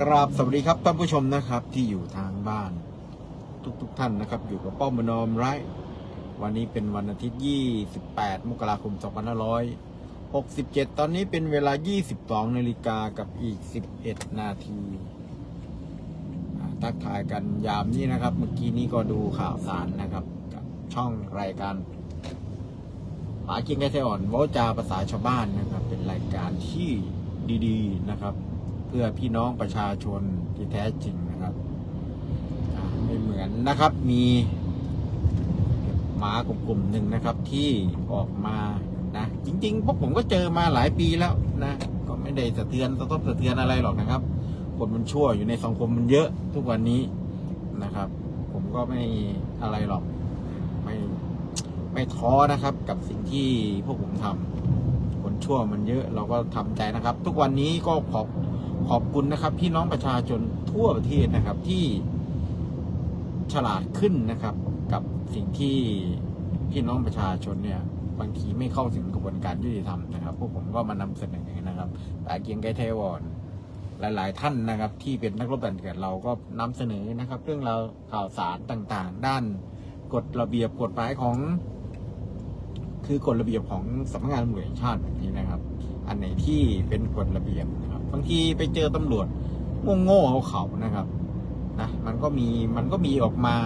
กราบสวัสดีครับท่านผู้ชมนะครับที่อยู่ทางบ้าน ทุกๆทท่านนะครับ อยู่กับป้อมมนอมไร้วันนี้เป็นวันอาทิตย์ 28 มกราคม 2567 ตอนนี้เป็นเวลา 22 นาฬิกากับอีก 11 นาทีทักทายกันยามนี้นะครับ เมื่อกี้นี้ก็ดูข่าวสารนะครับ กับช่องรายการหากินแค่ไทอ่อนวาจาภาษาชาวบ้านนะครับ เป็นรายการที่ดี ๆ นะครับ เพื่อพี่น้องประชาชนที่แท้จริงนะครับไม่เหมือนนะครับมีหมากลุ่มหนึ่งนะครับที่ออกมานะจริงๆพวกผมก็เจอมาหลายปีแล้วนะก็ไม่ได้สะเทือนสะทบสะเทือนอะไรหรอกนะครับคนมันชั่วอยู่ในสังคมมันเยอะทุกวันนี้นะครับ ผมก็ไม่อะไรหรอกไม่ไม่ท้อนะครับ กับสิ่งที่พวกผมทำคนชั่วมันเยอะ เราก็ทำใจนะครับ ทุกวันนี้ก็ขอบ ขอบคุณนะครับ พี่น้องประชาชนทั่วประเทศนะครับ ที่ฉลาดขึ้นนะครับ กับสิ่งที่พี่น้องประชาชนเนี่ยบางทีไม่เข้าถึงกระบวนการยุติธรรมนะครับ พวกผมก็มานำเสนอนะครับแต่เกียงไกรเทวอนหลาย ๆ ท่านนะครับ ที่เป็นนักรบดันเกิดเราก็นำเสนอนะครับ เรื่องราวข่าวสารต่างๆ ด้านกฎระเบียบกฎหมายของ คือกฎระเบียบของสำนักงานตำรวจแห่งชาติแบบนี้นะครับ อันไหนที่เป็นกฎระเบียบ บางทีไปเจอตำรวจโง่ๆเขาเขานะครับนะมันก็มีมันก็มีออกมา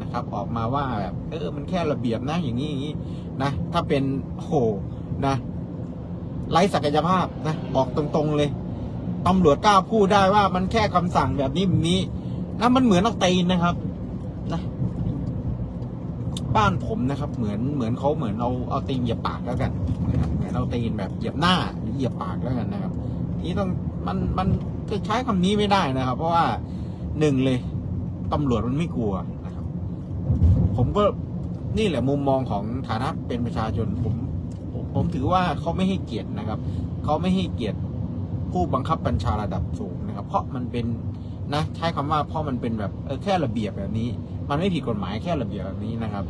นะครับ ออกมาว่าแบบเออมันแค่ระเบียบนะอย่างนี้อย่างนี้นะถ้าเป็นโหนะไร้ศักยภาพนะบอกตรงๆเลยตำรวจกล้าพูดได้ว่ามันแค่คำสั่งแบบนี้แบบนี้นะมันเหมือนเอาตีนนะครับนะบ้านผมนะครับ เหมือนเหมือนเขาเหมือนเอาเอาตีนเหยียบปากแล้วกันนะครับเหมือนเอาตีนแบบเหยียบหน้าหรือเหยียบปากแล้วกันนะครับ นี่ต้องมันมันจะใช้คำนี้ไม่ได้นะครับ เพราะว่าหนึ่งเลยตำรวจมันไม่กลัวนะครับ ผมก็นี่แหละมุมมองของฐานะเป็นประชาชนผมผมผมถือว่าเขาไม่ให้เกียรตินะครับเขาไม่ให้เกียรติผู้บังคับบัญชาระดับสูงนะครับ เพราะมันเป็นนะใช้คำว่าเพราะมันเป็นแบบเออแค่ระเบียบแบบนี้ มันไม่ผิดกฎหมายแค่ระเบียบแบบนี้นะครับ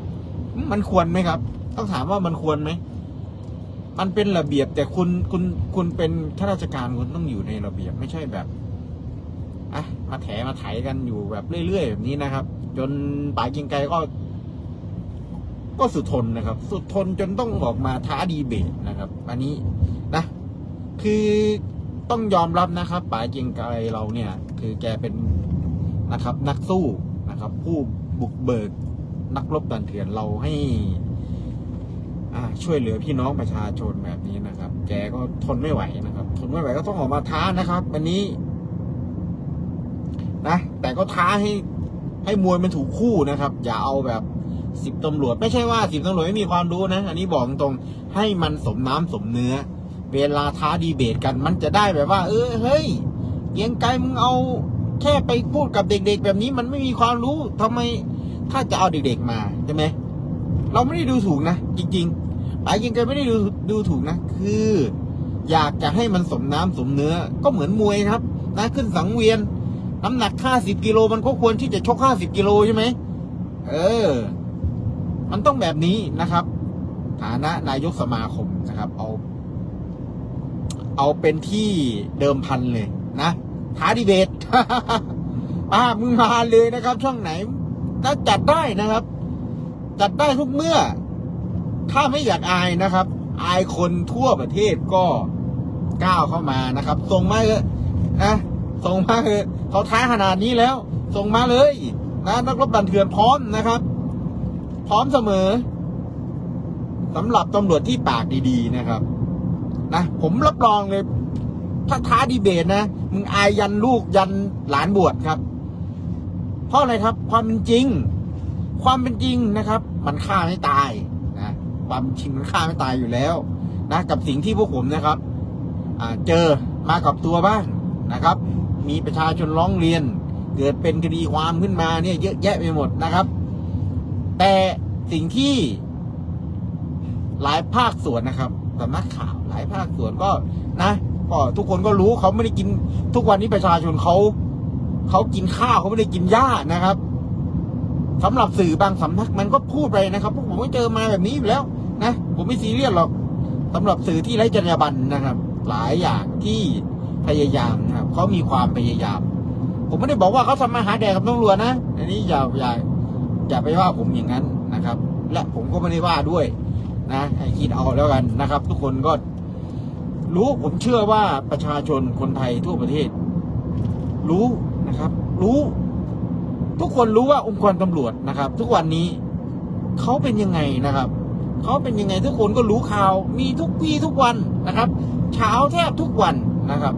มันควรไหมครับ ต้องถามว่ามันควรไหม มันเป็นระเบียบแต่คุณคุณคุณเป็นข้าราชการคุณต้องอยู่ในระเบียบไม่ใช่แบบอะมาแถมาไถกันอยู่แบบเรื่อยๆแบบนี้นะครับ จนป่ากิงไกก็ ก็สุดทนนะครับ สุดทนจนต้องออกมาท้าดีเบตนะครับ อันนี้นะ คือต้องยอมรับนะครับป๋าเกียงไกเราเนี่ย คือแกเป็นนะครับ นักสู้นะครับ ผู้บุกเบิกนักรบดันเถื่อนเราให้ ช่วยเหลือพี่น้องประชาชนแบบนี้นะครับ แกก็ทนไม่ไหวนะครับ ทนไม่ไหวก็ต้องออกมาท้านะครับวันนี้ นะ แต่ก็ท้าให้ ให้มวยมันถูกคู่นะครับ อย่าเอาแบบสิบตำรวจ ไม่ใช่ว่าสิบตำรวจไม่มีความรู้นะ อันนี้บอกตรงให้มันสมน้ำสมเนื้อ เวลาท้าดีเบตกัน มันจะได้แบบว่า เออเฮ้ยเกียงไกรมึงเอา แค่ไปพูดกับเด็ก ๆ แบบนี้มันไม่มีความรู้ทำไม ถ้าจะเอาเด็ก ๆ มาใช่ไหม เราไม่ได้ดูถูกนะ จริงๆป๋ายิงไกรไม่ได้ดูดูถูกนะ คือ อยากจะให้มันสมน้ำสมเนื้อ ก็เหมือนมวยครับ นะขึ้นสังเวียน น้ำหนัก50กิโลมันก็ควรที่จะชก50กิโลใช่ไหมเออ มันต้องแบบนี้นะครับ ฐานะนายกสมาคมนะครับ เอา เอาเป็นที่เดิมพันเลยนะท้าดีเบตป้ามึงมาเลยนะครับ ช่องไหนแล้วจัดได้นะครับ จัดได้ทุกเมื่อ ถ้าไม่อยากอายนะครับ อายคนทั่วประเทศก็ก้าวเข้ามานะครับส่งมาเถอะนะส่งมาเถอะเขาท้าขนาดนี้แล้ว ส่งมาเลยนะนักรบดันเถื่อนพร้อมนะครับ พร้อมเสมอสำหรับตำรวจที่ปากดีๆนะครับนะผมรับรองเลยถ้าท้าดีเบตนะมึงอายยันลูกยันหลานบวชครับ เพราะอะไรครับ ความจริง ความเป็นจริงนะครับ มันฆ่าไม่ตายนะความจริงมันฆ่าไม่ตายอยู่แล้วนะกับสิ่งที่พวกผมนะครับเจอมากับตัวบ้างนะครับ มีประชาชนร้องเรียน เกิดเป็นคดีความขึ้นมาเนี่ยเยอะแยะไปหมดนะครับ แต่สิ่งที่หลายภาคส่วนนะครับสำนักข่าวหลายภาคส่วนก็นะก็ทุกคนก็รู้เขาไม่ได้กินทุกวันนี้ประชาชนเขาเขากินข้าวเขาไม่ได้กินหญ้านะครับ สำหรับสื่อบางสำนักมันก็พูดไปนะครับพวกผมก็เจอมาแบบนี้อยู่แล้วนะผมไม่ซีเรียสหรอกสำหรับสื่อที่ไร้จรรยาบรรณนะครับ หลายอย่างที่พยายามนะครับเขามีความพยายาม ผมไม่ได้บอกว่าเขาทำมาหาแดกกับตำรวจนะอันนี้อย่าอย่าอย่าไปว่าผมอย่างนั้นนะครับ และผมก็ไม่ได้ว่าด้วยนะให้คิดเอาแล้วกันนะครับ ทุกคนก็รู้ผมเชื่อว่าประชาชนคนไทยทั่วประเทศ รู้นะครับ รู้ ทุกคนรู้ว่าองค์กรตำรวจนะครับ ทุกวันนี้เขาเป็นยังไงนะครับเขาเป็นยังไงทุกคนก็รู้ข่าวมีทุกวี่ทุกวันนะครับ เช้าแทบทุกวันนะครับ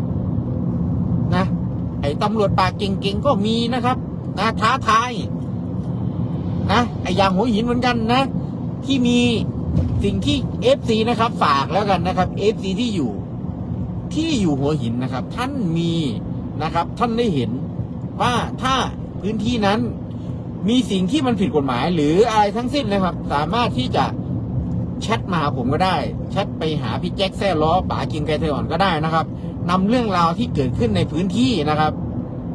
นะไอ้ตำรวจปากเก่งๆก็มีนะครับนะท้าทายนะไอ้อย่างหัวหินเหมือนกันนะ ที่มีสิ่งที่เอฟซีนะครับ ฝากแล้วกันนะครับเอฟซีที่อยู่ ที่อยู่หัวหินนะครับ ท่านมีนะครับ ท่านได้เห็นว่าถ้า พื้นที่นั้น มีสิ่งที่มันผิดกฎหมาย หรืออะไรทั้งสิ้นนะครับ สามารถที่จะแชทมาหาผมก็ได้แชทไปหาพี่แจ็คแซ่ล้อป๋ากินไก่เทอ่อนก็ได้นะครับนำเรื่องราวที่เกิดขึ้นในพื้นที่นะครับ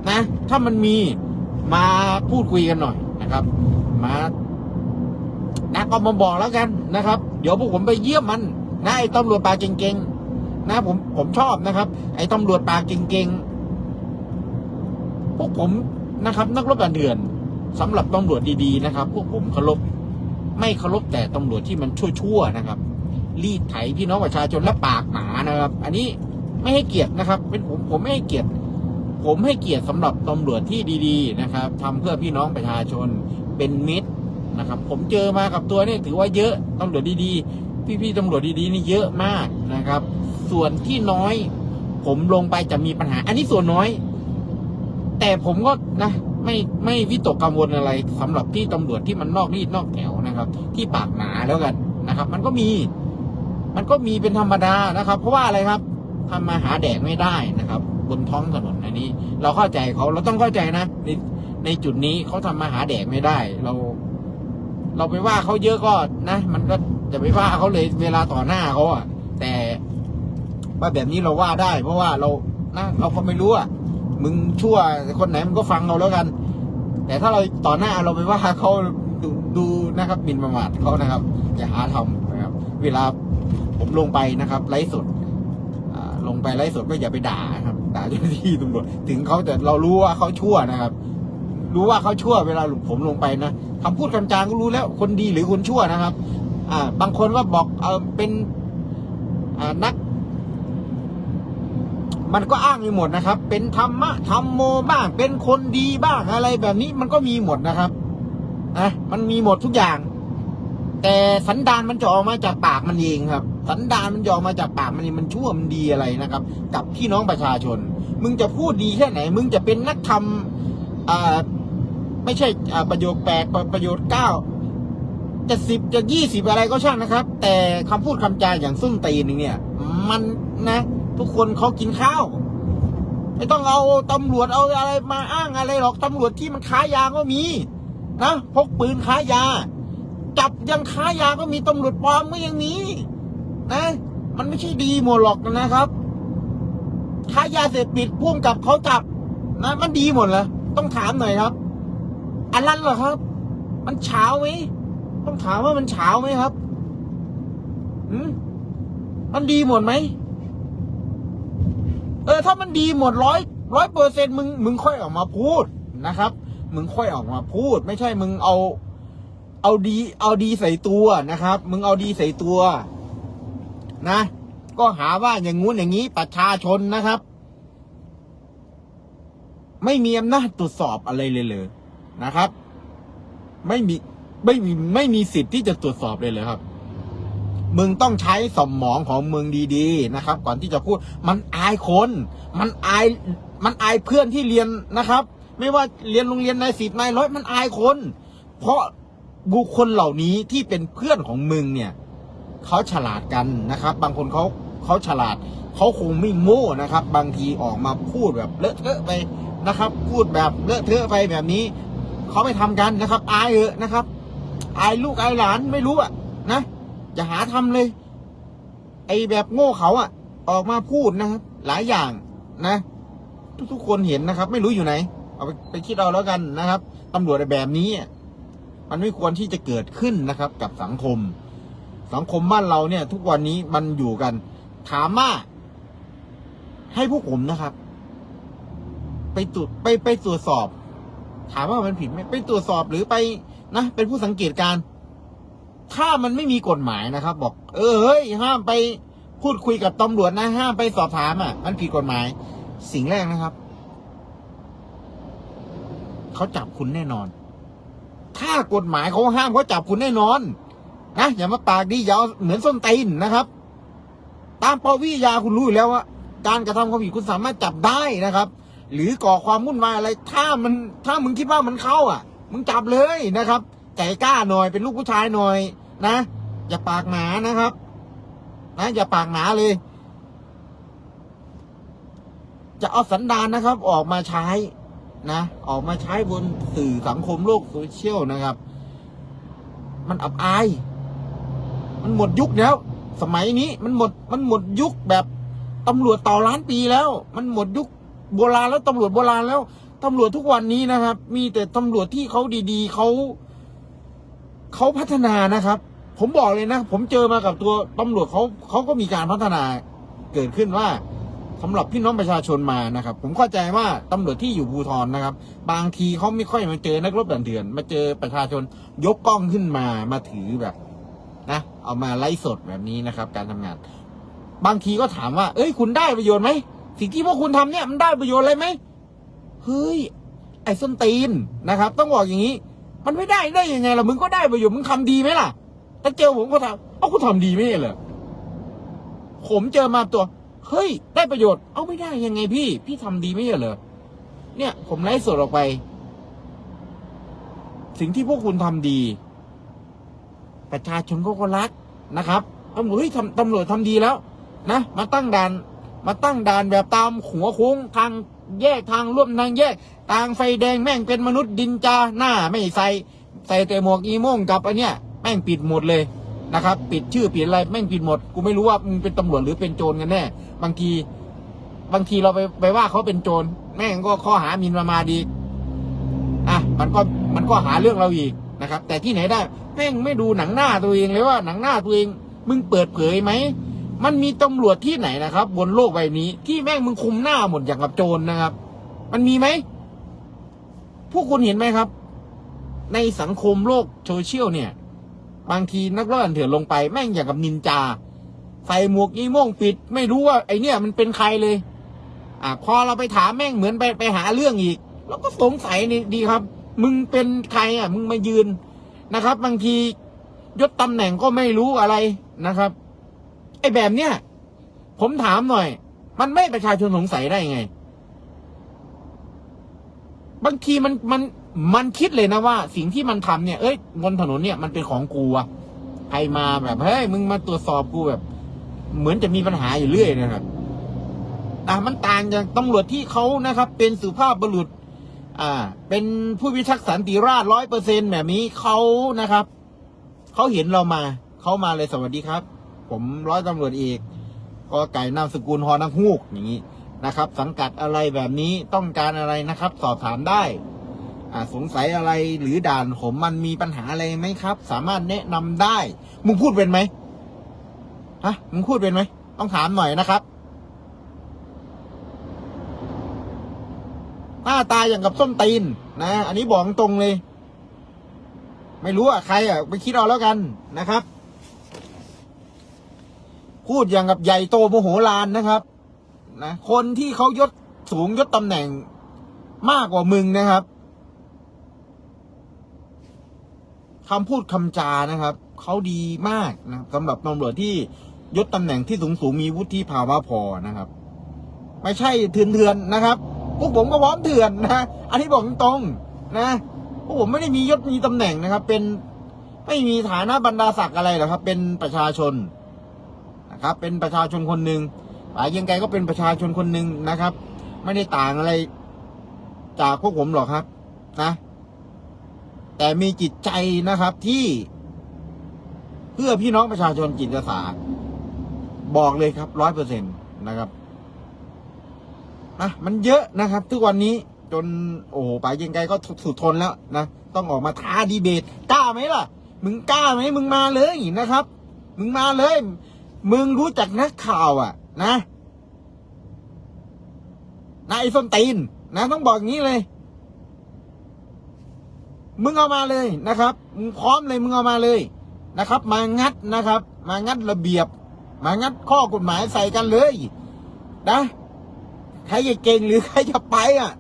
นะ ถ้ามันมีมาพูดคุยกันหน่อยนะครับ มานะก็มาบอกแล้วกันนะครับ เดี๋ยวพวกผมไปเยี่ยมมันนะไอ้ตำรวจปาเก่งๆนะผมผมชอบนะครับ ไอ้ตำรวจปาเก่งๆพวกผม นะครับ นักรบด่านเดือนสำหรับตำรวจดีๆนะครับ พวกผมเคารพไม่เคารพแต่ตำรวจที่มันชั่วๆนะครับ รีดไถพี่น้องประชาชนและปากหมานะครับ อันนี้ไม่ให้เกียรตินะครับ เป็นผมผมไม่ให้เกียรติ ผมให้เกียรติสำหรับตำรวจที่ดี ๆ นะครับทำเพื่อพี่น้องประชาชนเป็นมิตรนะครับ ผมเจอมากับตัวนี่ถือว่าเยอะตำรวจดีๆ พี่ๆตำรวจดีๆนี่เยอะมากนะครับ ส่วนที่น้อย ผมลงไปจะมีปัญหา อันนี้ส่วนน้อย แต่ผมก็นะไม่ไม่วิตกกังวลอะไรสำหรับที่ตำรวจที่มันนอกรีดนอกแถวนะครับ ที่ปากหนาแล้วกันนะครับ มันก็มี มันก็มีเป็นธรรมดานะครับ เพราะว่าอะไรครับทำมาหาแดกไม่ได้นะครับ บนท้องถนนอันนี้ เราเข้าใจเขาเราต้องเข้าใจนะในในจุดนี้เขาทำมาหาแดกไม่ได้ เรา เราไปว่าเขาเยอะก็นะมันก็จะไปว่าเขาเลยเวลาต่อหน้าเขาอะแต่ว่าแบบนี้เราว่าได้ เพราะว่าเรานะเราก็ไม่รู้อะ มึงชั่วคนไหนมันก็ฟังเราแล้วกัน แต่ถ้าเราต่อหน้าเราไปว่าเขาดูดูนะครับหมินประมาทเขานะครับ อย่าหาทำนะครับ เวลาผมลงไปนะครับไลฟ์สดลงไปไลฟ์สดก็อย่าไปด่าครับด่าเจ้าหน้าที่ตำรวจถึงเขาแต่เรารู้ว่าเขาชั่วนะครับ รู้ว่าเขาชั่วเวลาผมลงไปนะคำพูดคำจางก็รู้แล้ว คนดีหรือคนชั่วนะครับ อ่า บางคนก็บอกเออเป็นอ่านัก มันก็อ้างอยู่หมดนะครับ เป็นธรรมะธรรมโมบ้าง เป็นคนดีบ้างอะไรแบบนี้มันก็มีหมดนะครับนะมันมีหมดทุกอย่าง แต่สันดานมันจะออกมาจากปากมันเองครับ สันดานมันจะออกมาจากปากมันเองมันชั่วมันดีอะไรนะครับ กับพี่น้องประชาชน มึงจะพูดดีแค่ไหน มึงจะเป็นนักธรรมอ่าไม่ใช่ประโยคแปดประโยชน์เก้าจะสิบจะยี่สิบอะไรก็ช่างนะครับ แต่คำพูดคำจาอย่างส้นตีนเนี่ย มันนะ ทุกคนเขากินข้าว ไม่ต้องเอาตำรวจเอาอะไรมาอ้างอะไรหรอกตำรวจที่มันค้ายาก็มีนะพกปืนค้ายา จับยังค้ายาก็มีตำรวจปลอมก็ยังมีนะ มันไม่ใช่ดีหมดหรอกนะครับค้ายาเสพติดพ่วงกับเขาจับนะมันดีหมดเหรอต้องถามหน่อยครับ อันนั้นเหรอครับ มันเช้าไหมต้องถามว่ามันเช้าไหมครับอืมมันดีหมดไหม ออถ้ามันดีหมดร้อยร้อยเปอร์เซ็นต์มึงมึงค่อยออกมาพูดนะครับ มึงค่อยออกมาพูด ไม่ใช่มึงเอา เอาดี เอาดีใส่ตัวนะครับ มึงเอาดีใส่ตัว นะ ก็หาว่าอย่างงู้นอย่างนี้ประชาชนนะครับ ไม่มีอำนาจตรวจสอบอะไรเลยเลยนะครับ ไม่มีไม่มีไม่มีสิทธิ์ที่จะตรวจสอบเลยเลยครับ มึงต้องใช้สมองของมึงดีๆนะครับ ก่อนที่จะพูดมันอายคน มันอายมันอายเพื่อนที่เรียนนะครับ ไม่ว่าเรียนโรงเรียนนายสิบนายร้อยมันอายคน เพราะบุคคลเหล่านี้ที่เป็นเพื่อนของมึงเนี่ยเขาฉลาดกันนะครับ บางคนเขาเขาฉลาดเขาคงไม่โง่นะครับ บางทีออกมาพูดแบบเลอะเทอะไปนะครับ พูดแบบเลอะเทอะไปแบบนี้เขาไม่ทำกันนะครับ อายเออะนะครับ อายลูกอายหลานไม่รู้อะ อย่าหาทำเลย ไอแบบโง่เขาอะออกมาพูดนะครับ หลายอย่างนะ ทุกๆคนเห็นนะครับ ไม่รู้อยู่ไหน เอาไปไปคิดเอาแล้วกันนะครับตำรวจแบบนี้มันไม่ควรที่จะเกิดขึ้นนะครับ กับสังคม สังคมบ้านเราเนี่ย ทุกวันนี้มันอยู่กัน ถามว่าให้พวกผมนะครับ ไปตรวจไปไปตรวจสอบ ถามว่ามันผิดไหมไปตรวจสอบหรือไปนะเป็นผู้สังเกตการณ์ ถ้ามันไม่มีกฎหมายนะครับ บอก เออเฮ้ยห้ามไปพูดคุยกับตำรวจนะ ห้ามไปสอบถามอะ มันผิดกฎหมาย สิ่งแรกนะครับเขาจับคุณแน่นอน ถ้ากฎหมายเขาห้ามเขาจับคุณแน่นอนนะอย่ามาปากดีอย่าเอาเหมือนส้นตีนนะครับ ตามปวิยาคุณรู้อยู่แล้วว่าการกระทำความผิดคุณสามารถจับได้นะครับ หรือก่อความวุ่นวายอะไร ถ้ามันถ้ามึงคิดว่ามันเข้าอะ มึงจับเลยนะครับ ใจกล้าหน่อยเป็นลูกผู้ชายหน่อยนะอย่าปากหนานะครับ นะอย่าปากหนาเลย จะเอาสันดานนะครับ ออกมาใช้นะ ออกมาใช้บนสื่อสังคมโลกโซเชียลนะครับ มันอับอาย มันหมดยุคแล้ว สมัยนี้มันหมดมันหมดยุคแบบตำรวจต่อล้านปีแล้ว มันหมดยุคโบราณแล้วตำรวจโบราณแล้วตำรวจทุกวันนี้นะครับ มีแต่ตำรวจที่เขาดีๆเขา เขาพัฒนานะครับ ผมบอกเลยนะ ผมเจอมากับตัวตำรวจเขาเขาก็มีการพัฒนาเกิดขึ้นว่าสำหรับพี่น้องประชาชนมานะครับ ผมเข้าใจว่าตำรวจที่อยู่ภูทรนะครับ บางทีเขาไม่ค่อยมาเจอนักรบด่านเถื่อน มาเจอประชาชนยกกล้องขึ้นมามาถือแบบนะเอามาไลฟ์สดแบบนี้นะครับ การทำงาน บางทีก็ถามว่า เอ้ย คุณได้ประโยชน์ไหมสิ่งที่พวกคุณทำเนี่ยมันได้ประโยชน์อะไรไหมเฮ้ยไอ้ส้นตีนนะครับ ต้องบอกอย่างนี้ มันไม่ได้ได้ยังไงล่ะมึงก็ได้ประโยชน์มึงทำดีไหมล่ะถ้าเจอผมก็ทำเอ้ากูทำดีไม่เหรอผมเจอมาตัว เฮ้ย ได้ประโยชน์ เอ้าไม่ได้ยังไงพี่ พี่ทำดีไม่เหรอเนี่ย ผมไลฟ์สดออกไป สิ่งที่พวกคุณทำดี ประชาชนก็ก็รักนะครับตำรวจเฮ้ยทำตำรวจทำดีแล้ว นะมาตั้งด่าน มาตั้งด่านแบบตามหัวโค้งทางแยกทางร่วมทางแยกทางไฟแดงแม่งเป็นมนุษย์ดินจาหน้าไม่ใส่ใส่แต่หมวกอีโม่งกับอันเนี้ยแม่งปิดหมดเลยนะครับ ปิดชื่อปิดอะไรแม่งปิดหมดกูไม่รู้ว่ามึงเป็นตำรวจหรือเป็นโจรกันแน่ บางทีบางทีเราไปไปว่าเขาเป็นโจรแม่งก็ข้อหามินประมาทอีอะมันก็มันก็หาเรื่องเราอีกนะครับ แต่ที่ไหนได้ แม่งไม่ดูหนังหน้าตัวเองเลยว่าหนังหน้าตัวเองมึงเปิดเผยไหม มันมีตำรวจที่ไหนนะครับ บนโลกใบนี้ที่แม่งมึงคุมหน้าหมดอย่างกับโจรนะครับ มันมีไหมพวกคุณเห็นไหมครับ ในสังคมโลกโซเชียลเนี่ย บางทีนักล่าเถื่อนลงไปแม่งอย่างกับนินจาใส่หมวกอีโม่งปิด ไม่รู้ว่าไอเนี่ยมันเป็นใครเลย อะพอเราไปถามแม่งเหมือนไปไปหาเรื่องอีกเราก็สงสัยนี่ดีครับ มึงเป็นใครอะ มึงมายืนนะครับ บางทียศตำแหน่งก็ไม่รู้อะไรนะครับ ไอ้แบบเนี้ยผมถามหน่อย มันไม่ประชาชนสงสัยได้ไง บางทีมันมันมันคิดเลยนะว่า สิ่งที่มันทำเนี่ย เอ้ยบนถนนเนี่ยมันเป็นของกูอะใครมาแบบเฮ้ยมึงมาตรวจสอบกูแบบ เหมือนจะมีปัญหาอยู่เรื่อยนะครับอะมันต่างจากตำรวจที่เขานะครับ เป็นสุภาพบุรุษ อ่า เป็นผู้พิทักษ์สันติราษร้อยเปอร์เซ็นแบบนี้เขานะครับเขาเห็นเรามาเขามาเลยสวัสดีครับ ผมร้อยตำรวจเอกก็ไก่นามสกุลฮอนังฮูกอย่างนี้นะครับ สังกัดอะไรแบบนี้ต้องการอะไรนะครับ สอบถามได้อาสงสัยอะไรหรือด่านผมมันมีปัญหาอะไรไหมครับ สามารถแนะนำได้ มึงพูดเป็นไหมฮะมึงพูดเป็นไหมต้องถามหน่อยนะครับหน้าตาอย่างกับส้นตีนนะ อันนี้บอกตรงเลย ไม่รู้อะใครอะไปคิดเอาแล้วกันนะครับ พูดอย่างกับใหญ่โตโมโหลานนะครับนะคนที่เขายศสูงยศตำแหน่งมากกว่ามึงนะครับคำพูดคำจานะครับเขาดีมากนะสำหรับตำรวจที่ยศตำแหน่งที่สูงสูงมีวุฒิภาวะพอนะครับ ไม่ใช่เถื่อนเถื่อนนะครับพวกผมก็พร้อมเถื่อนนะอันนี้บอกตรงนะพวกผมไม่ได้มียศมีตำแหน่งนะครับ เป็นไม่มีฐานะบรรดาศักดิ์อะไรหรอกครับ เป็นประชาชน นะครับ เป็นประชาชนคนหนึ่งป๋ายังไงก็เป็นประชาชนคนหนึ่งนะครับ ไม่ได้ต่างอะไรจากพวกผมหรอกครับนะแต่มีจิตใจนะครับที่ เพื่อพี่น้องประชาชนจิตอาสาบอกเลยครับร้อยเปอร์เซ็นตนะครับนะมันเยอะนะครับ ทุกวันนี้จนโอ้โหป๋ายังไงก็สุดทนแล้วนะต้องออกมาท้าดีเบตกล้าไหมล่ะ มึงกล้าไหมมึงมาเลยนะครับ มึงมาเลย มึงรู้จักนักข่าวอะ นะนายส้นตีนนะต้องบอกอย่างนี้เลย มึงเอามาเลยนะครับ มึงพร้อมเลยมึงเอามาเลยนะครับ มางัดนะครับ มางัดระเบียบ มางัดข้อกฎหมายใส่กันเลยนะใครจะเก่งหรือใครจะไปอะ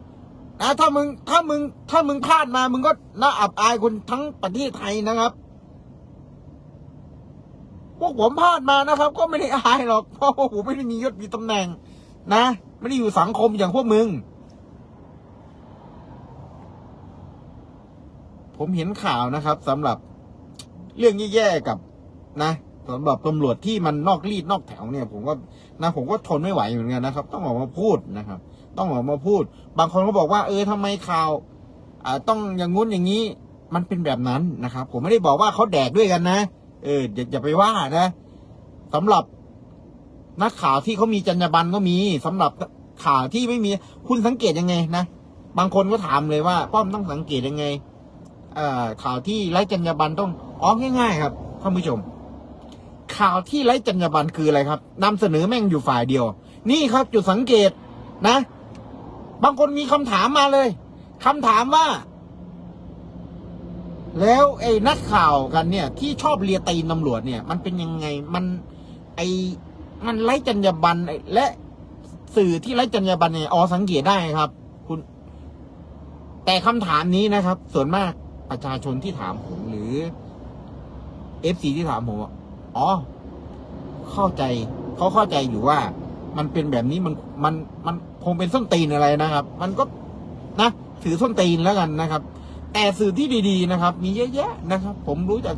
นะถ้ามึงถ้ามึงถ้ามึงพลาดมามึงก็น่าอับอายคนทั้งประเทศไทยนะครับ พวกผมพลาดมานะครับ ก็ไม่ได้อายหรอกเพราะว่าผมไม่ได้มียศมีตำแหน่ง นะไม่ได้อยู่สังคมอย่างพวกมึง ผมเห็นข่าวนะครับสำหรับเรื่องแย่ๆกับนะสำหรับตำรวจที่มันนอกรีดนอกแถวเนี่ย ผมก็นะผมก็ทนไม่ไหวเหมือนกันนะครับ ต้องออกมาพูดนะครับ ต้องออกมาพูด บางคนก็บอกว่า เออทำไมข่าวอ่าต้องอย่างงู้นอย่างนี้ มันเป็นแบบนั้นนะครับ ผมไม่ได้บอกว่าเขาแดกด้วยกันนะ เอออย่าอย่าไปว่านะสำหรับนักข่าวที่เขามีจรรยาบรรณก็มีสำหรับข่าวที่ไม่มี คุณสังเกตยังไงนะบางคนก็ถามเลยว่า ป้อมต้องสังเกตยังไงเอ่อข่าวที่ไร้จรรยาบรรณต้องอ๋อง่าย ๆ ครับท่านผู้ชม ข่าวที่ไร้จรรยาบรรณคืออะไรครับนำเสนอแม่งอยู่ฝ่ายเดียว นี่ครับ จุดสังเกตนะ บางคนมีคำถามมาเลยคำถามว่า แล้วไอ้นักข่าวกันเนี่ย ที่ชอบเลียตีนตำรวจเนี่ย มันเป็นยังไงมัน ไอ้มันไร้จรรยาบรรณและสื่อที่ไร้จรรยาบรรณเนี่ยอ๋อสังเกตได้ครับ คุณ แต่คำถามนี้นะครับ ส่วนมากประชาชนที่ถามผมหรือเอฟซีที่ถามผมว่าอ๋อ เข้าใจเขาเข้าใจอยู่ว่า มันเป็นแบบนี้มันมันมันคงเป็นส้นตีนอะไรนะครับ มันก็นะถือส้นตีนแล้วกันนะครับ แต่สื่อที่ดีๆนะครับ มีเยอะแยะนะครับ ผมรู้จัก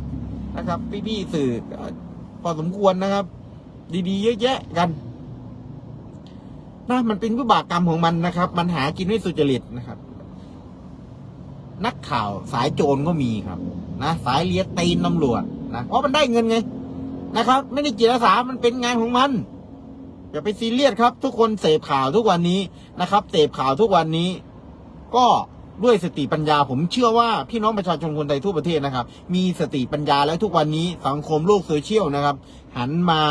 นะครับ พี่ๆสื่อเอ่อพอสมควรนะครับ ดีๆ เยอะแยะกันนะมันเป็นวิบากกรรมของมันนะครับ มันหากินไม่สุจริตนะครับ นักข่าวสายโจรก็มีครับ นะสายเลียตีนตำรวจนะเพราะมันได้เงินไงนะครับ ไม่ได้จิตอาสามันเป็นงานของมันอย่าไปซีเรียสครับ ทุกคนเสพข่าวทุกวันนี้นะครับเสพข่าวทุกวันนี้ ก็ ด้วยสติปัญญาผมเชื่อว่าพี่น้องประชาชนคนไทยทั่วประเทศนะครับ มีสติปัญญาแล้วทุกวันนี้สังคมโลกโซเชียลนะครับ หันมา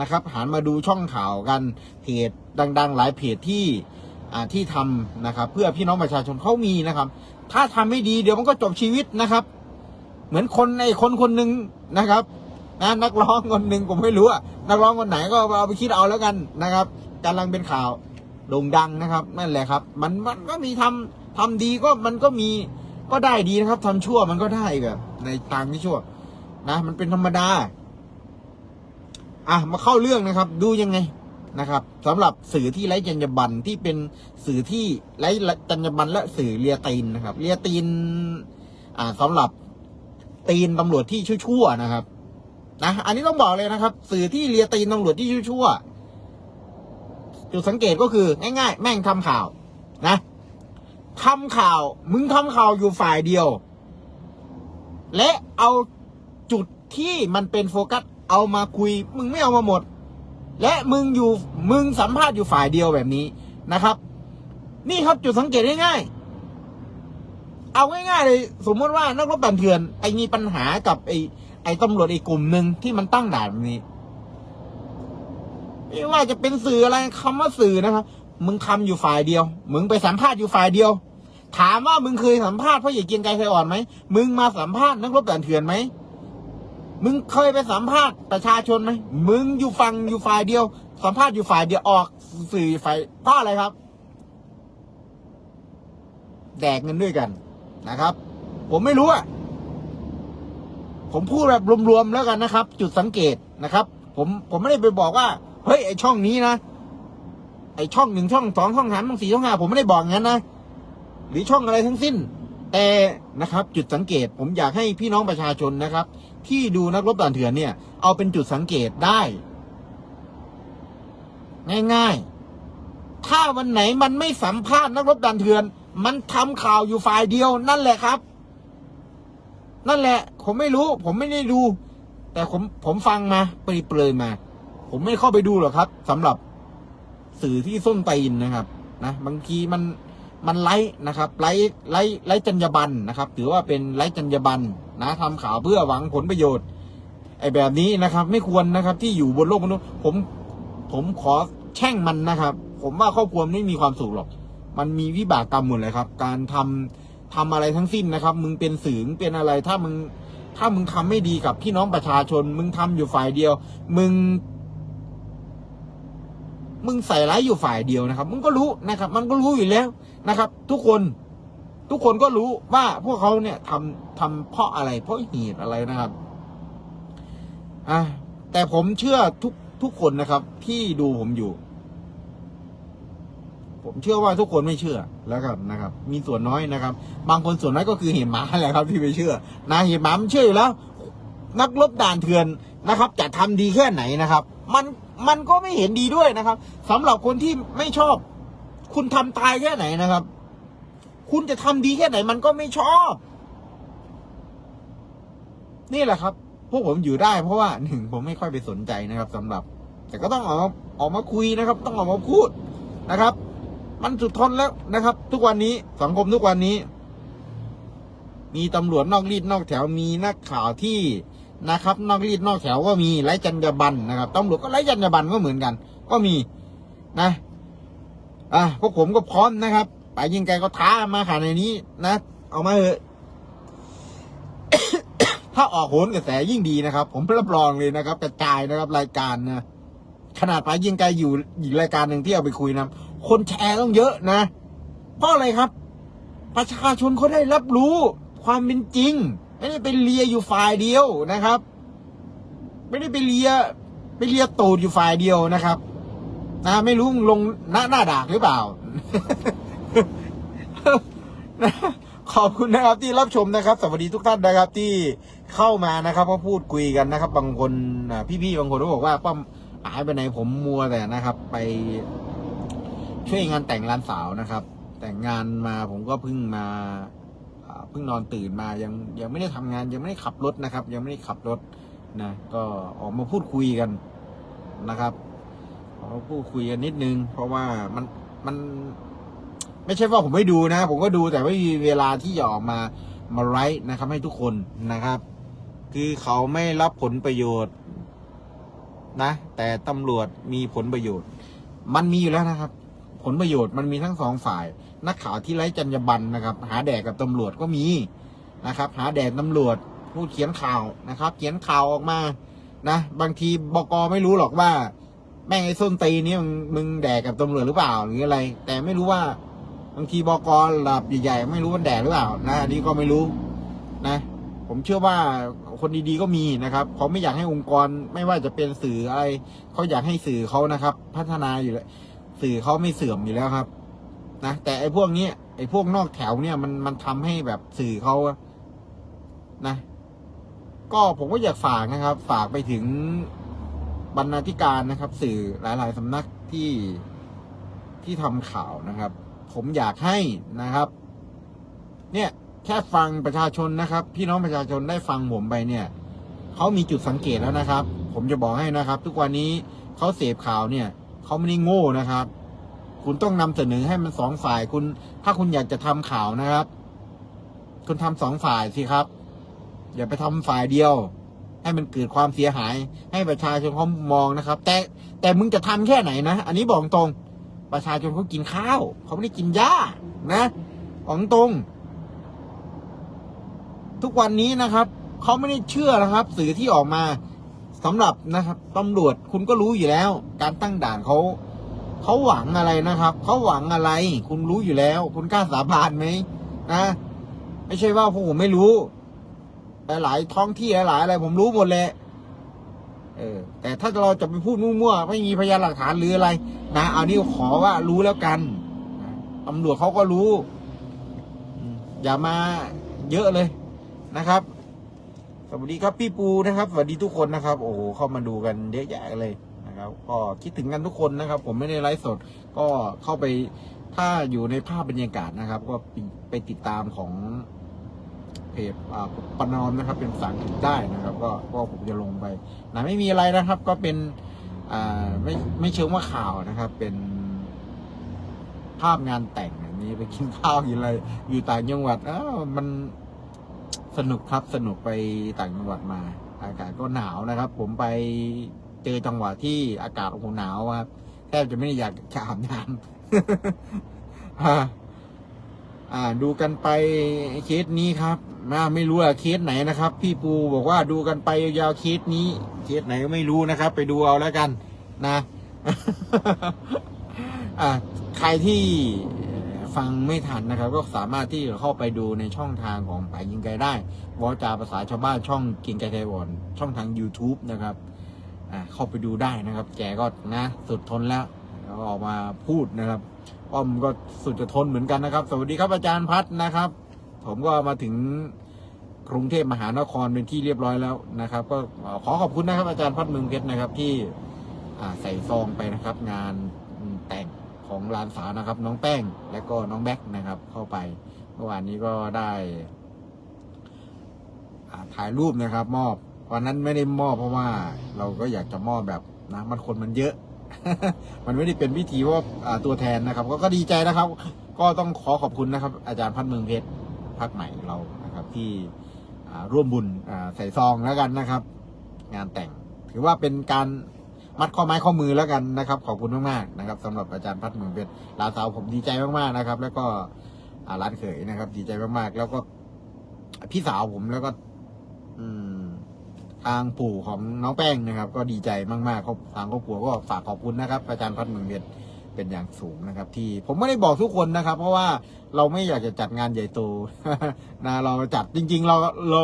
นะครับหันมาดูช่องข่าวกันเพจดัง ๆ หลายเพจที่ที่ทำนะครับ เพื่อพี่น้องประชาชนเขามีนะครับ ถ้าทำไม่ดีเดี๋ยวมันก็จบชีวิตนะครับ เหมือนคนไอ้คนคนหนึ่งนะครับนะนักร้องคนหนึ่งผมไม่รู้อะนักร้องคนไหนก็เอาไปคิดเอาแล้วกันนะครับกำลังเป็นข่าวโด่งดังนะครับ นั่นแหละครับ มันมันก็มีทำ ทำดีก็มันก็มีก็ได้ดีนะครับทำชั่วมันก็ได้แบบในทางที่ชั่ว นะ มันเป็นธรรมดา อะมาเข้าเรื่องนะครับ ดูยังไงนะครับสำหรับสื่อที่ไร้จรรยาบรรณที่เป็นสื่อที่ไร้จรรยาบรรณและสื่อเลียตีนนะครับ เลียตีน อ่าสำหรับตีนตำรวจที่ชั่วๆนะครับนะอันนี้ต้องบอกเลยนะครับ สื่อที่เลียตีนตำรวจที่ชั่วๆจุดสังเกตก็คือง่ายๆ แม่งทำข่าวนะ ทำข่าว มึงทำข่าวอยู่ฝ่ายเดียว และเอาจุดที่มันเป็นโฟกัสเอามาคุย มึงไม่เอามาหมด และมึงอยู่มึงสัมภาษณ์อยู่ฝ่ายเดียวแบบนี้นะครับ นี่ครับจุดสังเกตง่ายๆเอาง่ายๆเลย สมมติว่านักรบบันเถื่อนไอ้มีปัญหากับไอ้ไอ้ตำรวจไอกลุ่มหนึ่งที่มันตั้งด่านแบบนี้ไม่ว่าจะเป็นสื่ออะไรคำว่าสื่อนะครับ มึงทำอยู่ฝ่ายเดียว มึงไปสัมภาษณ์อยู่ฝ่ายเดียว ถามว่ามึงเคยสัมภาษณ์พ่อใหญ่เกียงไกรไฟอ่อนไหมมึงมาสัมภาษณ์นักรบด่านเถื่อนไหมมึงเคยไปสัมภาษณ์ประชาชนไหมมึงอยู่ฟังอยู่ฝ่ายเดียว สัมภาษณ์อยู่ฝ่ายเดียวออกสื่อฝ่ายเพราะอะไรครับ แดกเงินด้วยกันนะครับ ผมไม่รู้อะผมพูดแบบรวมๆแล้วกันนะครับ จุดสังเกตนะครับ ผมผมไม่ได้ไปบอกว่าเฮ้ยไอช่องนี้นะไอช่องหนึ่งช่องสองช่องสามช่องสี่ช่องห้าผมไม่ได้บอกงั้นนะ หรือช่องอะไรทั้งสิ้น แต่นะครับจุดสังเกตผมอยากให้พี่น้องประชาชนนะครับ ที่ดูนักรบด่านเถื่อนเนี่ย เอาเป็นจุดสังเกตได้ ง่ายๆ ถ้าวันไหนมันไม่สัมภาษณ์นักรบด่านเถื่อน มันทำข่าวอยู่ฝ่ายเดียวนั่นแหละครับ นั่นแหละ ผมไม่รู้ ผมไม่ได้ดู แต่ผมผมฟังมาเปรยมา ผมไม่เข้าไปดูหรอกครับสำหรับสื่อที่ส้นตีนนะครับ นะบางทีมัน มันไร้นะครับไร้ไร้ไร้จรรยาบรรณนะครับ ถือว่าเป็นไร้จรรยาบรรณนะทำข่าวเพื่อหวังผลประโยชน์ไอ้แบบนี้นะครับ ไม่ควรนะครับที่อยู่บนโลกมนุษย์ผมผมขอแช่งมันนะครับ ผมว่าครอบครัวไม่มีความสุขหรอก มันมีวิบากกรรมหมดเลยครับ การทำทำอะไรทั้งสิ้นนะครับ มึงเป็นสื่อเป็นอะไรถ้ามึงถ้ามึงทำไม่ดีกับพี่น้องประชาชน มึงทำอยู่ฝ่ายเดียว มึง มึงใส่ร้ายอยู่ฝ่ายเดียวนะครับ มึงก็รู้นะครับ มันก็รู้อยู่แล้วนะครับ ทุกคนทุกคนก็รู้ว่าพวกเขาเนี่ยทำทำเพราะอะไร เพราะเหตุอะไรนะครับอะแต่ผมเชื่อทุกทุกคนนะครับ ที่ดูผมอยู่ ผมเชื่อว่าทุกคนไม่เชื่อแล้วกันนะครับ มีส่วนน้อยนะครับ บางคนส่วนน้อยก็คือเห็นหมาแหละครับ ที่ไม่เชื่อนะเห็นหมามันเชื่ออยู่แล้ว นักรบด่านเถื่อนนะครับ จะทำดีแค่ไหนนะครับ มันมันก็ไม่เห็นดีด้วยนะครับสำหรับคนที่ไม่ชอบ คุณทำตายแค่ไหนนะครับ คุณจะทำดีแค่ไหน มันก็ไม่ชอบ นี่แหละครับ พวกผมอยู่ได้ เพราะว่าหนึ่งผมไม่ค่อยไปสนใจนะครับสำหรับ แต่ก็ต้องออกมาออกมาคุยนะครับ ต้องออกมาพูดนะครับ มันสุดทนแล้วนะครับ ทุกวันนี้สังคมทุกวันนี้ มีตำรวจนอกรีดนอกแถวมีนักข่าวที่ นะครับ นอกรีดนอกแถวก็มีไร้จรรยาบรรณนะครับตำรวจก็ไร้จรรยาบรรณก็เหมือนกัน ก็มีนะอะพวกผมก็พร้อมนะครับ ไปยิงไกลก็ท้ามาขนาดนี้นะเอามาเถอะถ้าออกโหนกระแสยิ่งดีนะครับ ผมรับรองเลยนะครับ กระจายนะครับ รายการนะขนาดไปยิงไกลอยู่อีกรายการหนึ่งที่เอาไปคุยนะคนแชร์ต้องเยอะนะเพราะอะไรครับ ประชาชนเขาได้รับรู้ความเป็นจริง ไม่ได้ไปเลียอยู่ฝ่ายเดียวนะครับ ไม่ได้ไปเลียไปเลียตูดอยู่ฝ่ายเดียวนะครับ นะไม่รู้ลงหน้าหน้าดากหรือเปล่า ขอบคุณนะครับที่รับชมนะครับ สวัสดีทุกท่านนะครับ ที่เข้ามานะครับก็พูดคุยกันนะครับ บางคนพี่ๆบางคนก็บอกว่าป้อมหายไปไหนผมมัวแต่นะครับ ไปช่วยงานแต่งร้านสาวนะครับ แต่งงานมาผมก็เพิ่งมา เพิ่งนอนตื่นมายังยังไม่ได้ทำงาน ยังไม่ได้ขับรถนะครับ ยังไม่ได้ขับรถนะก็ออกมาพูดคุยกันนะครับออกมาพูดคุยกันนิดนึง เพราะว่ามันมัน ไม่ใช่ว่าผมไม่ดูนะ ผมก็ดูแต่ไม่มีเวลาที่จะออกมามาไลฟ์นะครับ ให้ทุกคนนะครับ คือเขาไม่รับผลประโยชน์นะ แต่ตำรวจมีผลประโยชน์ มันมีอยู่แล้วนะครับ ผลประโยชน์มันมีทั้งสองฝ่าย นักข่าวที่ไร้จรรยาบรรณนะครับ หาแดกกับตำรวจก็มีนะครับ หาแดกตำรวจผู้เขียนข่าวนะครับ เขียนข่าวออกมานะ บางทีบกไม่รู้หรอกว่า แม่งไอ้ส้นตีนนี่มึงมึงแดกกับตำรวจหรือเปล่าหรืออะไร แต่ไม่รู้ว่าบางทีบกระดับใหญ่ๆไม่รู้มันแดกหรือเปล่านะอันนี้ก็ไม่รู้นะ ผมเชื่อว่าคนดีๆก็มีนะครับเขาไม่อยากให้องค์กรไม่ว่าจะเป็นสื่ออะไรเขาอยากให้สื่อเขานะครับ พัฒนาอยู่แล้วสื่อเขาไม่เสื่อมอยู่แล้วครับ นะแต่ไอ้พวกนี้ไอ้พวกนอกแถวเนี่ยมันมันทำให้แบบสื่อเขานะ ก็ผมก็อยากฝากนะครับ ฝากไปถึงบรรณาธิการนะครับ สื่อหลาย ๆสำนักที่ที่ทำข่าวนะครับ ผมอยากให้นะครับ เนี่ยแค่ฟังประชาชนนะครับ พี่น้องประชาชนได้ฟังผมไปเนี่ยเขามีจุดสังเกตแล้วนะครับ ผมจะบอกให้นะครับ ทุกวันนี้เขาเสพข่าวเนี่ยเขาไม่ได้โง่นะครับ คุณต้องนำเสนอให้มันสองฝ่ายคุณ ถ้าคุณอยากจะทำข่าวนะครับ คุณทำสองฝ่ายสิครับ อย่าไปทำฝ่ายเดียว ให้มันเกิดความเสียหาย ให้ประชาชนเขามองนะครับ แต่แต่มึงจะทำแค่ไหนนะอันนี้บอกตรง ประชาชนเขากินข้าวเขาไม่ได้กินหญ้านะบอกตรง ทุกวันนี้นะครับเขาไม่ได้เชื่อนะครับ สื่อที่ออกมาสำหรับนะครับตำรวจคุณก็รู้อยู่แล้ว การตั้งด่านเขา เขาหวังอะไรนะครับ เขาหวังอะไร คุณรู้อยู่แล้ว คุณกล้าสาบานไหมนะไม่ใช่ว่าพวกผมไม่รู้หลายท้องที่หลายอะไร ผมรู้หมดแหละเออ แต่ถ้าเราจะไปพูดมั่วๆไม่มีพยานหลักฐานหรืออะไร นะเอานี่ขอว่ารู้แล้วกันตำรวจเขาก็รู้อย่ามาเยอะเลยนะครับ สวัสดีครับพี่ปูนะครับ สวัสดีทุกคนนะครับ โอ้โหเข้ามาดูกันเยอะแยะเลย ก็คิดถึงกันทุกคนนะครับ ผมไม่ได้ไลฟ์สด ก็เข้าไปถ้าอยู่ในภาพบรรยากาศนะครับ ก็ไปไปติดตามของเพจปนอมนะครับ เป็นภาษาอังกฤษได้นะครับ ก็ก็ผมจะลงไปนะไม่มีอะไรนะครับ ก็เป็นไม่ไม่เชิงว่าข่าวนะครับ เป็นภาพงานแต่งนนี้ไปกินข้าวกินอะไรอยู่ต่างจังหวัดอ้าวมันสนุกครับสนุกไปต่างจังหวัดมา อากาศก็หนาวนะครับ ผมไป เจอจังหวะที่อากาศโอ้โหหนาวครับแทบจะไม่ได้อยากจะอาบน้ำอ่าอ่า ดูกันไปเคสนี้ครับมาไม่รู้อะเคสไหนนะครับ พี่ปูบอกว่าดูกันไปยาวๆเคสนี้ เคสไหนก็ไม่รู้นะครับ ไปดูเอาแล้วกัน นะอ่าใครที่ฟังไม่ทันนะครับ ก็สามารถที่จะเข้าไปดูในช่องทางของป่ายิงไกได้วอจาภาษาชาวบ้านช่องกินไกไทยวอนช่องทาง YouTube นะครับ เข้าไปดูได้นะครับ แกก็นะสุดทนแล้วแล้วออกมาพูดนะครับอ้อมก็สุดจะทนเหมือนกันนะครับ สวัสดีครับอาจารย์พัฒนะครับ ผมก็มาถึงกรุงเทพมหานครเป็นที่เรียบร้อยแล้วนะครับ ก็ขอขอบคุณนะครับ อาจารย์พัฒเมืองเพชรนะครับ ที่ใส่ซองไปนะครับ งานแต่งของลานสาวนะครับ น้องแป้งและก็น้องแบ็คนะครับ เข้าไปเมื่อวานนี้ก็ได้ถ่ายรูปนะครับ มอบ วันนั้นไม่ได้มอบเพราะว่า เราก็อยากจะมอบแบบนะมันคนมันเยอะ มันไม่ได้เป็นวิธีว่าตัวแทนนะครับ ก็ก็ดีใจนะครับ ก็ต้องขอขอบคุณนะครับ อาจารย์พัฒน์เมืองเพชรภาคใหม่เรานะครับ ที่ร่วมบุญใส่ซองแล้วกันนะครับ งานแต่ง ถือว่าเป็นการมัดข้อไม้ข้อมือแล้วกันนะครับ ขอบคุณมากๆนะครับสำหรับอาจารย์พัฒน์เมืองเพชรลาสาวผมดีใจมากๆนะครับ แล้วก็ร้านเขยนะครับ ดีใจมากๆ แล้วก็พี่สาวผมแล้วก็ อืม ทางปู่ของน้องแป้งนะครับ ก็ดีใจมากๆเขาทางครอบครัวก็ฝากขอบคุณนะครับอาจารย์พัฒน์เมืองเพชรเป็นอย่างสูงนะครับ ที่ผมไม่ได้บอกทุกคนนะครับ เพราะว่าเราไม่อยากจะจัดงานใหญ่โตนะเราจัดจริง ๆ เราเรา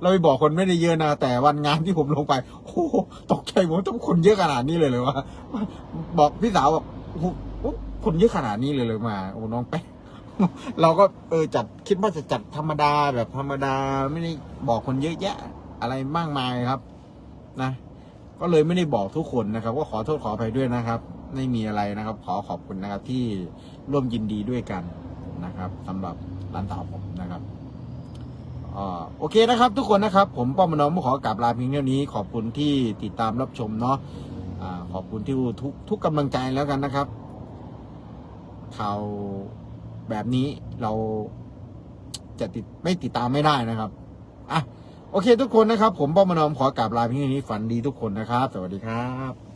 เราไปบอกคนไม่ได้เยอะนะแต่วันงานที่ผมลงไปโอ้ตกใจผมต้องคนเยอะขนาดนี้เลยเลยวะบอกพี่สาวบอกคนเยอะขนาดนี้เลยเลยมาโอ้น้องแป้งเราก็เออจัดคิดว่าจะจัดธรรมดาแบบธรรมดาไม่ได้บอกคนเยอะแยะ อะไรมากมายครับนะ ก็เลยไม่ได้บอกทุกคนนะครับ ก็ขอโทษขออภัยด้วยนะครับ ไม่มีอะไรนะครับ ขอขอบคุณนะครับที่ร่วมยินดีด้วยกันนะครับสำหรับร้านสาวผมนะครับอ่าโอเคนะครับทุกคนนะครับ ผมป้อมมนอมขอกลับลาเพียงเท่านี้ ขอบคุณที่ติดตามรับชมเนาะขอบคุณที่ทุกทุกกำลังใจแล้วกันนะครับข่าวแบบนี้เราจะติดไม่ติดตามไม่ได้นะครับอะ โอเคทุกคนนะครับ ผมป้อมมนอมขอกราบลาเพียงเท่านี้ฝันดีทุกคนนะครับ สวัสดีครับ